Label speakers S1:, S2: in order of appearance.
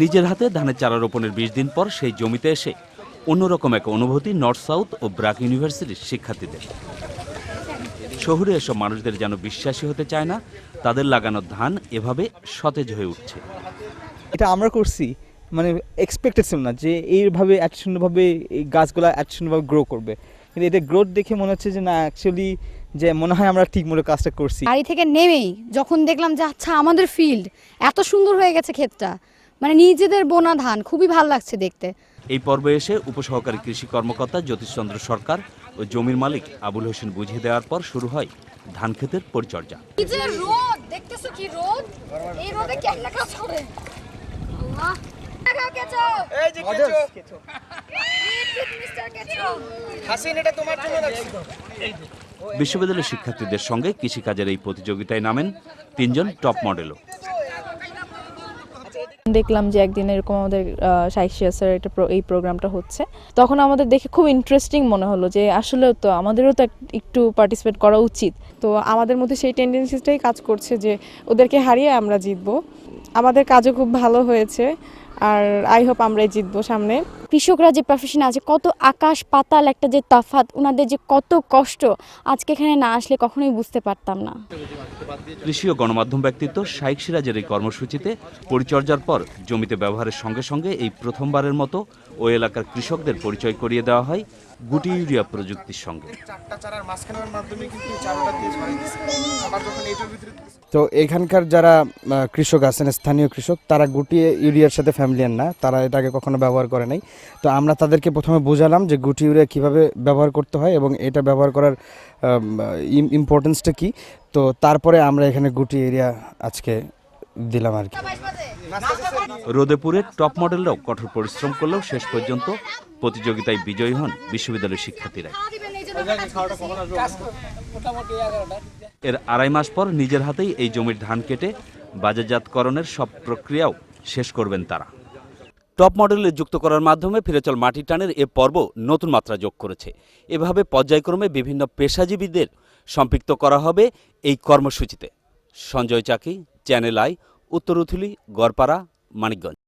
S1: নিজের হাতে ধানের চারা রোপণের বিশ দিন পর সেই জমিতে এসে অন্যরকম এক অনুভূতি নর্থ সাউথ ও ব্রাক ইউনিভার্সিটির শিক্ষার্থীদের। শহুরে এসব মানুষদের যেন বিশ্বাসী হতে চায় না, তাদের লাগানো ধান এভাবে সতেজ হয়ে উঠছে।
S2: এটা আমরা করছি মানে এক্সপেক্টেড ছিল না যে এইভাবে এত সুন্দরভাবে এই গাছগুলো এত সুন্দরভাবে গ্রো করবে। কিন্তু এটা গ্রোথ দেখে মনে হচ্ছে যে না অ্যাকচুয়ালি যে মনে হয় আমরা ঠিক মতো কাজটা করছি।
S3: বাড়ি থেকে নেমেই যখন দেখলাম যে আচ্ছা আমাদের ফিল্ড এত সুন্দর হয়ে গেছে ক্ষেতটা। মানে নিজেদের বোনা ধান খুবই ভালো লাগছে দেখতে।
S1: এই পর্বে এসে উপসহকারী কৃষি কর্মকর্তা জ্যোতিষচন্দ্র সরকার ও জমির মালিক আবুল হোসেন বুঝিয়ে দেওয়ার পর শুরু হয় ধান ক্ষেতের পরিচর্যা।
S3: কি যে রোদ দেখতেছো কি রোদ? এই রোদে কেমনে কাজ করে? আল্লাহ।
S4: এই যে কেঁচো।
S3: মিস্টার কেচো।
S4: হাসিন এটা তোমার জন্য রাখছি।
S1: বিশ্ববিদ্যালয়ের শিক্ষার্থীদের সঙ্গে কৃষিকাজের এই প্রতিযোগিতায় নামেন তিনজন টপ মডেলও।
S5: দেখলাম যে একদিন এরকম আমাদের সাইশিয়া স্যার একটা এই প্রোগ্রামটা হচ্ছে। তখন আমাদের দেখে খুব ইন্টারেস্টিং মনে হলো যে আসলেও তো আমাদেরও তো একটু পার্টিসিপেট করা উচিত।
S6: তো আমাদের মধ্যে সেই টেন্ডেন্সিটাই কাজ করছে যে ওদেরকে হারিয়ে আমরা জিতবো। আমাদের কাজও খুব ভালো হয়েছে। আর আই হোপ আমরা জিতবো সামনে।
S3: কৃষকরা যে প্রফেশন আছে কত আকাশ পাতাল একটা যে তাফাত ওনাদের যে কত কষ্ট আজকে এখানে না আসলে কখনোই বুঝতে পারতাম না।
S1: কৃষি ও গণমাধ্যম ব্যক্তিত্ব শাইক সিরাজের এই কর্মসূচিতে পরিচর্যার পর জমিতে ব্যবহারের সঙ্গে সঙ্গে এই প্রথমবারের মতো ওই এলাকার কৃষকদের পরিচয় করিয়ে দেওয়া হয় গুটি ইউরিয়া প্রযুক্তির সঙ্গে।
S4: চারটা চারার মাঝখানের মাধ্যমে কিন্তু এই চারাটা দিয়ে ছড়িয়ে দিচ্ছে আবার যখন এটার ভিতরে দিচ্ছে,
S7: তো এখানকার যারা কৃষক আছেন স্থানীয় কৃষক তারা গুটি ইউরিয়ার সাথে ফ্যামিলিয়ান না তারা এটাকে কখনো ব্যবহার করে নাই। তো আমরা তাদেরকে প্রথমে বোঝালাম যে গুটি ইউরিয়া কীভাবে ব্যবহার করতে হয় এবং এটা ব্যবহার করার ইম্পর্টেন্সটা কী। তো তারপরে আমরা এখানে গুটি এরিয়া আজকে দিলাম আর কি।
S1: রোদেপুরের টপ মডেলরাও কঠোর পরিশ্রম করলেও শেষ পর্যন্ত প্রতিযোগিতায় বিজয়ী হন বিশ্ববিদ্যালয়ের শিক্ষার্থীরা এর আড়াই মাস পর নিজের হাতেই এই জমির ধান কেটে বাজারজাতকরণের সব প্রক্রিয়াও শেষ করবেন তারা। টপ মডেলে যুক্ত করার মাধ্যমে ফিরেচল মাটি টানের এ পর্ব নতুন মাত্রা যোগ করেছে। এভাবে পর্যায়ক্রমে বিভিন্ন পেশাজীবীদের সম্পৃক্ত করা হবে এই কর্মসূচিতে। সঞ্জয় চাকি চ্যানেল আই উত্তরুথুলি গড়পাড়া মানিকগঞ্জ।